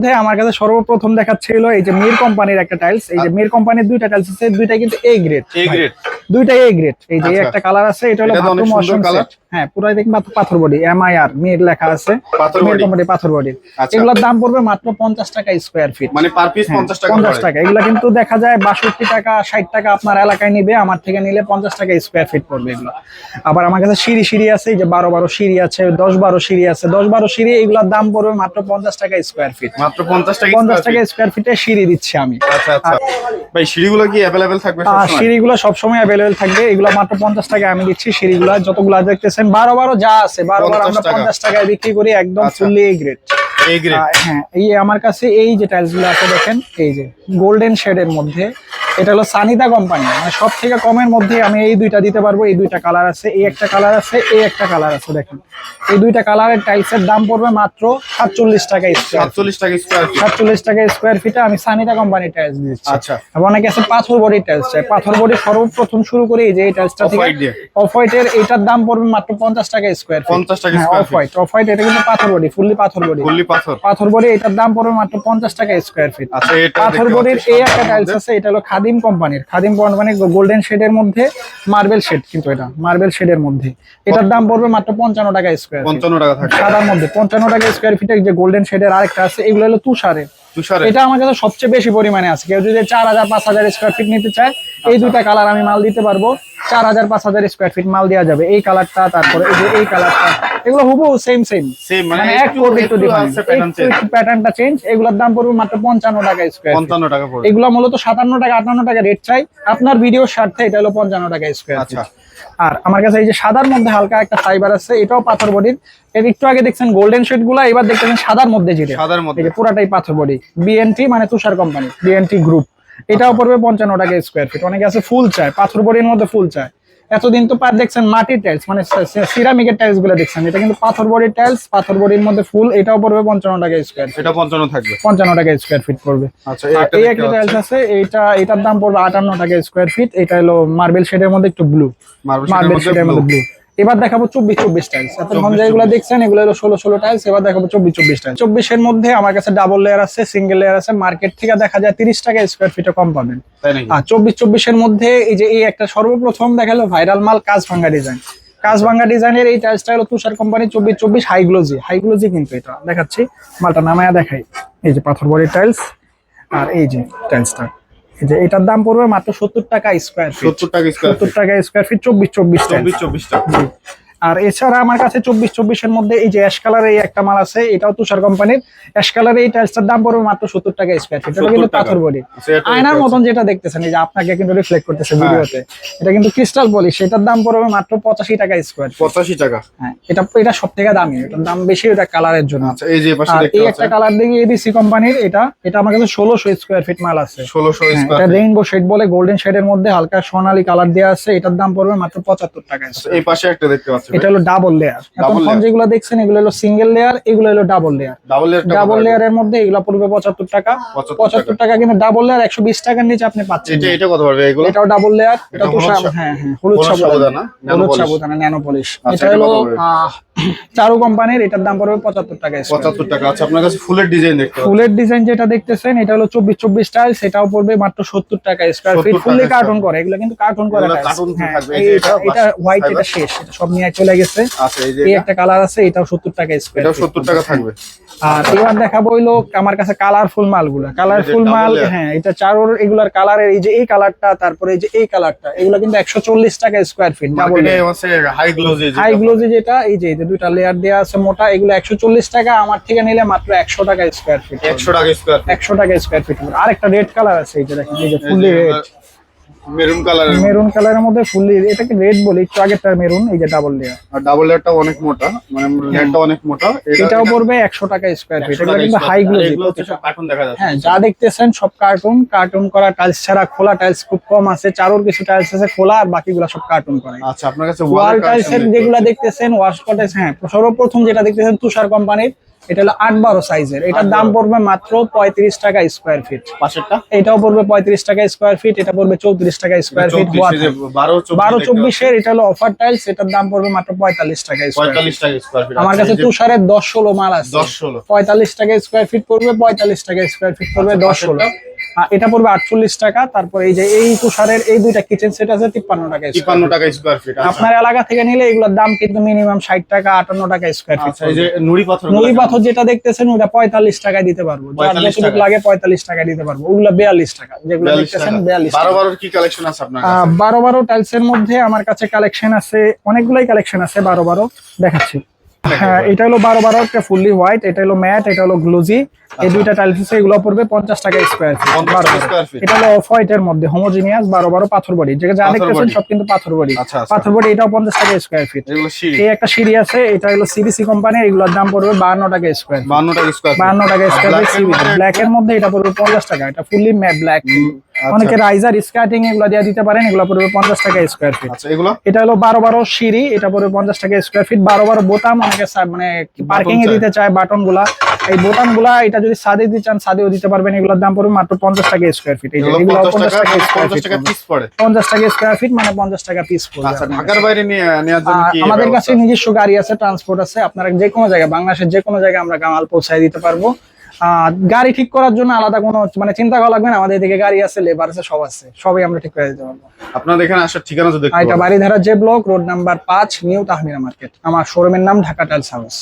মধ্যে আমার কাছে সর্বপ্রথম দেখাচ্ছিল এই যে মির কোম্পানির একটা টাইলস এই যে মির কোম্পানির দুইটা টাইলস আছে দুইটা কিন্তু এ গ্রেড এই গ্রেড দুইটাই এ গ্রেড এই যে আচ্ছা। একটা কালার আছে এটা হলো বাথরুম ওয়াশরুম। সেট হ্যাঁ পুরাই দেখবেন পাথর- পাথর body M I R Mir লেখা আছে। পাথর body। পাথর বডি আচ্ছা। এগুলোর দাম পড়বে মাত্র পঞ্চাশ টাকা স্কোয়ার ফিট মানে পার পিস পঞ্চাশ টাকা পঞ্চাশ করে। টাকা। এগুলো কিন্তু দেখা যায় বাষট্টি টাকা ষাট টাকা আপনার এলাকায় নিবে আমার থেকে নিলে পঞ্চাশ টাকা স্কোয়ার ফিট পড়বে এগুলো। আবার আমার কাছে সিঁড়ি সিঁড়ি আছে এই যে বারো বারো সিঁড়ি আছে দশ বারো সিঁড়ি আছে দশ বারো সিঁড়ি এগুলোর দাম পড়বে মাত্র পঞ্চাশ টাকা স্কোয়ার ফিট মাত্র পঞ্চাশ টাকা পঞ্চাশ square টাকা স্কয়ার ফিটে সিঁড়ি দিচ্ছি আমি। আচ্ছা আচ্ছা। ভাই সিঁড়িগুলো কি अवेलेबल থাকবে সব সবসময়? সিঁড়িগুলো সবসময় অ্যাভেলেবেল থাকবে। এগুলো মাত্র পঞ্চাশ টাকা আমি দিচ্ছি। সিঁড়িগুলো যতগুলো দেখতেছেন বারো বারো যা আছে 12 12 আমরা টাকা। পঞ্চাশ টাকায় বিক্রি করি একদম। ফুললি এ গ্রেড হ্যাঁ এই আমার কাছে এই যে টাইলসগুলো আছে দেখেন এই যে গোল্ডেন শেডের মধ্যে এটা হলো সানিদা কোম্পানি। মানে সব থেকে কমের মধ্যে আমি এই দুইটা দিতে পারব এই দুইটা কালার আছে এই একটা কালার আছে এই একটা কালার আছে দেখেন। এই দুইটা কালারের টাইলসের দাম পড়বে মাত্র সাতচল্লিশ টাকা স্কোয়ার সাতচল্লিশ টাকা স্কোয়ার সাতচল্লিশ টাকা স্কোয়ার ফিটে আমি সানিদা কোম্পানির টাইলস দিচ্ছি। আচ্ছা। অনেকে আছে পাথর বডি টাইলস চাই পাথর বডি সর্বপ্রথম শুরু করি এই যে এই টাইলসটা থেকে। অফ হোয়াইটের এটার দাম পড়বে মাত্র পঞ্চাশ টাকা স্কোয়ার 50 টাকা অফ হোয়াইট অফ হোয়াইট এটা কিন্তু পাথর বডি ফুললি পাথর বডি। ফুললি পাথর। পাথর বডি এটার দাম পড়বে মাত্র পঞ্চাশ টাকা স্কোয়ার ফিট আচ্ছা পাথর বডির এই একটা টাইলস আছে এটা হলো খাদিম কোম্পানির খাদিম কোম্পানির গোল্ডেন শেডের মধ্যে মার্বেল শেড কিন্তু এটা মার্বেল শেডের মধ্যে। এটার দাম পড়বে মাত্র পঞ্চান্ন টাকা স্কোয়ার পঞ্চান্ন টাকা সাদার মধ্যে পঞ্চান্ন টাকা স্কোয়ার ফিটের যে গোল্ডেন শেডের আরেকটা আছে এগুলো হলো তুষারের। তুষারে এটা আমার কাছে সবচেয়ে বেশি পরিমাণে আছে। কেউ যদি চার হাজার পাঁচ হাজার স্কোয়ার ফিট নিতে চায় এই দুটা কালার আমি মাল দিতে পারব। চার হাজার পাঁচ হাজার স্কোয়ার ফিট মাল দেওয়া যাবে। এই কালারটা তারপরে এই কালারটা এগুলো হুবহু সেম সেম সেম মানে মানে এক একটু ডিফারেন্স প্যাটার্নটা চেঞ্জ এগুলোর দাম পড়বে মাত্র পঞ্চান্ন টাকা স্কোয়ার পঞ্চান্ন টাকা পড়বে। এগুলো মূলত সাতান্ন টাকা আটান্ন টাকা রেট চাই। আপনার ভিডিও স্বার্থে এটা হলো পঞ্চান্ন টাকা স্কোয়ার আচ্ছা। আর আমার কাছে এই যে সাদার মধ্যে হালকা একটা ফাইবার আছে এটাও পাথর বডির এর একটু আগে দেখছেন গোল্ডেন শেডগুলা এবার দেখতেছেন সাদার মধ্যে যেটা। সাদার মধ্যে। পুরাটাই পাথর বডি বিএনটি মানে তুষার কোম্পানি বিএনটি গ্রুপ এটাও পড়বে পঞ্চান্ন টাকা স্কোয়ার ফিট অনেকে আছে ফুল চায় পাথর বডির মধ্যে ফুল চায়। এতদিন তো পার দেখছেন মাটির টাইলস মানে সিরামিকের টাইলসগুলো দেখছেন। এটা কিন্তু পাথর বডির টাইলস পাথর বডির মধ্যে ফুল এটাও পড়বে পঞ্চান্ন টাকা স্কোয়ার এটা পঞ্চান্ন থাকবে। পঞ্চান্ন টাকা স্কোয়ার ফিট পড়বে। আচ্ছা এই একটা। টাইলস আছে এইটা এটার দাম পড়বে আটান্ন টাকা স্কোয়ার ফিট এটা হলো মার্বেল শেডের মধ্যে একটু ব্লু মার্বেল শেডের মধ্যে ব্লু এবার দেখাবো চব্বিশ চব্বিশ টাইলস এতক্ষণ 24 যেগুলো দেখছেন এগুলো হলো ষোলো ষোলো টাইলস এবার দেখাবো চব্বিশ চব্বিশ টাইলস চব্বিশের মধ্যে আমার কাছে ডাবল লেয়ার আছে সিঙ্গেল লেয়ার আছে। মার্কেট থেকে দেখা যায় তিরিশ টাকা স্কোয়ার ফিটে কম পাবেন। আর চব্বিশ চব্বিশের মধ্যে এই যে এই একটা সর্বপ্রথম দেখাল ভাইরাল মাল কাজ ভাঙ্গা ডিজাইন কাজ ভাঙ্গা ডিজাইনের এই টাইলসটা হলো তুষার কোম্পানি চব্বিশ চব্বিশ হাইগ্লোজি হাইগ্লোজি কিন্তু এটা। দেখাচ্ছি। মালটা নামায়া দেখাই। এই যে পাথর বডির টাইলস আর এই যে টাইলসটা যে এটার দাম পড়বে মাত্র সত্তর টাকা স্কোয়ার ফিট সত্তর টাকা স্কোয়ার সত্তর টাকা স্কোয়ার ফিট চব্বিশ চব্বিশ টাকা চব্বিশ টাকা। আর এছাড়া আমার কাছে চব্বিশ চব্বিশের মধ্যে এই যে অ্যাশ কালারের এই একটা মাল আছে এটাও তুষার কোম্পানির। অ্যাশ কালারের এই টাইলসটার দাম পড়বে মাত্র সত্তর টাকা স্কোয়ার ফিট এটা কিন্তু পাথর বডি। আচ্ছা, এটা আয়নার মতন যেটা দেখতেছেন এই যে আপনাকে কিন্তু রিফ্লেক্ট করতেছে হ্যাঁ। ভিডিওতে। এটা কিন্তু ক্রিস্টাল পলিশ এটার দাম পড়বে মাত্র পঁচাশি টাকা স্কোয়ার পঁচাশি টাকা। হ্যাঁ এটা এটা সব থেকে দামি এটার দাম বেশি এটা কালারের জন্য। আচ্ছা এই যে পাশে দেখতে এই একটা কালার দেখি এডিসি কোম্পানির এটা এটা আমার কাছে ষোলোশো স্কোয়ার ফিট মাল আছে। ষোলোশো হ্যাঁ, স্কোয়ার এটা রেইনবো শেড বলে গোল্ডেন শেডের মধ্যে হালকা সোনালী কালার দেওয়া আছে এটার দাম পড়বে মাত্র পঁচাত্তর টাকা এই পাশে একটা দেখতে পাচ্ছি এটা হলো ডাবল লেয়ার এখন যেগুলো দেখছেন এগুলো হলো সিঙ্গেল লেয়ার এগুলো হলো ডাবল লেয়ার ডাবল লেয়ার এর লেয়ারের মধ্যে এগুলো পড়বে পঁচাত্তর টাকা। পঁচাত্তর টাকা। কিন্তু ডাবল লেয়ার একশো বিশ টাকার নিচে আপনি পাচ্ছেন এটা এটা কত পারবে এগুলো? এটাও ডাবল লেয়ার এটা তো হ্যাঁ হ্যাঁ হলুদ সাবুদানা। হলুদ সাবুদানা ন্যানো পলিশ আচ্ছা, এটা এটা হলো চারু কোম্পানির এটার দাম পড়বে পঁচাত্তর টাকা পঁচাত্তর টাকা। আচ্ছা আপনার কাছে ফুলের ডিজাইন দেখতে ফুলের ডিজাইন যেটা দেখতেছেন এটা হলো চব্বিশ চব্বিশ টাইল সেটাও পড়বে মাত্র সত্তর টাকা স্কোয়ার ফিট 70 ফুললি কার্টুন করে এগুলো কিন্তু কার্টুন করে হ্যাঁ, এটা হোয়াইট এটা শেষ এটা সব নিয়ে চলে গেছে। আচ্ছা এই একটা কালার আছে এটাও সত্তর টাকা স্কোয়ার এটাও সত্তর টাকা থাকবে। আর এবার দেখাবো হইল আমার কাছে কালারফুল মালগুলো। কালারফুল মাল হ্যাঁ এটা চারোর এগুলার কালারের এই যে এই কালারটা তারপরে এই যে এই কালারটা এগুলো কিন্তু একশো চল্লিশ টাকা square feet high glossy high glossy যেটা এই যে এই যে দুইটা লেয়ার দেওয়া আছে মোটা এগুলো একশো চল্লিশ টাকা আমার থেকে নিলে মাত্র একশো টাকা স্কোয়ার ফিট একশো টাকা স্কোয়ার একশো টাকা স্কোয়ার ফিট আরেকটা রেড কালার আছে এই যে দেখেন এই যে ফুললি রেড মেরুন কালারের মেরুন কালারের মধ্যে ফুললি এটাকে রেড বলি? একটু আগেরটা মেরুন এই যে ডাবল লেয়ার আর ডাবল লেয়ারটা অনেক মোটা মানে লেয়ারটা অনেক মোটা। এটাও পড়বে একশো টাকা স্কোয়ার ফিট 100 টাকা কিন্তু হাই। গ্লোজি এগুলো হচ্ছে সব কার্টুন দেখা যাচ্ছে। হ্যাঁ যা দেখতেছেন সব কার্টুন কার্টুন করা টাইলস ছাড়া খোলা টাইলস খুব কম আছে। চারোর কিছু টাইলস আছে খোলা আর বাকিগুলো সব কার্টুন করা। আচ্ছা আপনার কাছে ওয়াল ওয়াল টাইলস যেগুলো দেখতেছেন ওয়াশ কটেজ হ্যাঁ সর্বপ্রথম যেটা দেখতেছেন তুষার কোম্পানির এটা হলো আট বারো সাইজের। এটার দাম পড়বে মাত্র পঁয়ত্রিশ টাকা স্কোয়ার ফিট পাশেরটা? এটাও পড়বে পঁয়ত্রিশ টাকা স্কোয়ার ফিট এটা পড়বে চৌত্রিশ টাকা স্কোয়ার ফিট বারো বারো চব্বিশ চব্বিশের এটা হলো অফার টাইলস এটার দাম পড়বে মাত্র পঁয়তাল্লিশ টাকা স্কোয়ার ফিট আমার কাছে তুষারের দশ ষোলো মাল আছে। পঁয়তাল্লিশ টাকা স্কোয়ার ফিট পড়বে পঁয়তাল্লিশ টাকা স্কোয়ার ফিট পড়বে দশ ষোলো। এটা পড়বে আটচল্লিশ টাকা তারপর এই যে এই তুষারের এই দুইটা কিচেন সেট আছে তিপ্পান্ন টাকা তিপ্পান্ন টাকা স্কোয়ার ফিট আপনার এলাকা থেকে নিলে এগুলোর দাম কিন্তু মিনিমাম ষাট টাকা আটান্ন টাকা স্কোয়ার ফিট আচ্ছা নুড়ি পাথর নুড়ি পাথর যেটা দেখতেছেন ওটা পঁয়তাল্লিশ টাকায় দিতে পারব। যার 45 যতটুকু লাগে পঁয়তাল্লিশ টাকায় দিতে পারব। ওগুলো বিয়াল্লিশ টাকা যেগুলো দেখতেছেন বিয়াল্লিশ বারো বারোর কি কালেকশন আছে আপনার বারো বারো টাইলস এর মধ্যে আমার কাছে কালেকশন আছে অনেকগুলাই কালেকশন আছে বারো বারো। দেখাচ্ছি। হ্যাঁ এটা হলো বারো বারো একটা ফুললি হোয়াইট এটা হলো ম্যাট এটা হলো গ্লোজি এই দুইটা টাইলস আছে এগুলো পড়বে পঞ্চাশ টাকা স্কোয়ার ফিট। এটা হলো অফ হোয়াইট এর মধ্যে হোমোজিনিয়াস বারো বারো পাথর বডি। যেটা যা দেখতেছেন সব কিন্তু পাথর বডি। আচ্ছা, আচ্ছা। পাথর বডি এটাও পঞ্চাশ টাকা স্কোয়ার ফিট এই একটা সিঁড়ি আছে এটা হলো সিবিসি কোম্পানি এগুলোর দাম পড়বে বাহান্ন টাকা স্কোয়ার বান্ন টাকা স্কোয়ার বাহান্ন টাকা স্কোয়ার ফিট ব্ল্যাক এর মধ্যে এটা পড়বে পঞ্চাশ টাকা এটা ফুললি ম্যাট ব্ল্যাক আচ্ছা। অনেকে রাইজার স্কার্টিং এগুলো দিয়ে দিতে পারেন এগুলো পড়বে পঞ্চাশ টাকা স্কোয়ার ফিট আচ্ছা এগুলো? এটা হলো বারো বারো সিঁড়ি এটা পড়বে পঞ্চাশ টাকা স্কোয়ার ফিট বারো বারো বোতাম অনেকে মানে পার্কিং এ দিতে চায় বাটনগুলা এই বোতামগুলা এটা যদি সাদে দিতে চান সাদেও দিতে পারবেন। এগুলোর দাম পড়বে মাত্র পঞ্চাশ টাকা স্কোয়ার ফিট এই যে এগুলো পঞ্চাশ টাকা স্কোয়ার ফিট টাকা পিস পড়ে। পঞ্চাশ টাকা স্কোয়ার ফিট মানে পঞ্চাশ টাকা পিস পড়বে। আচ্ছা ঢাকার বাইরে নিয়ে নেওয়ার জন্য কি আমাদের কাছে নিজস্ব গাড়ি আছে ট্রান্সপোর্ট আছে। আপনারা যে কোনো জায়গায় বাংলাদেশের যে কোনো জায়গায় আমরা মাল পৌঁছায় দিতে পারব। গাড়ি ঠিক করার জন্য আলাদা কোনো মানে চিন্তা করা লাগবে না আমাদের এদিকে গাড়ি আছে লেবার আছে সব আছে সবই আমরা ঠিক করে দিতে পারব। আপনাদের এখানে আসার ঠিকানা যদি এটা বাড়িধারা যে ব্লক রোড নাম্বার পাঁচ নিউ তাহমিনা মার্কেট আমার শোরুমের নাম ঢাকা টাইলস হাউস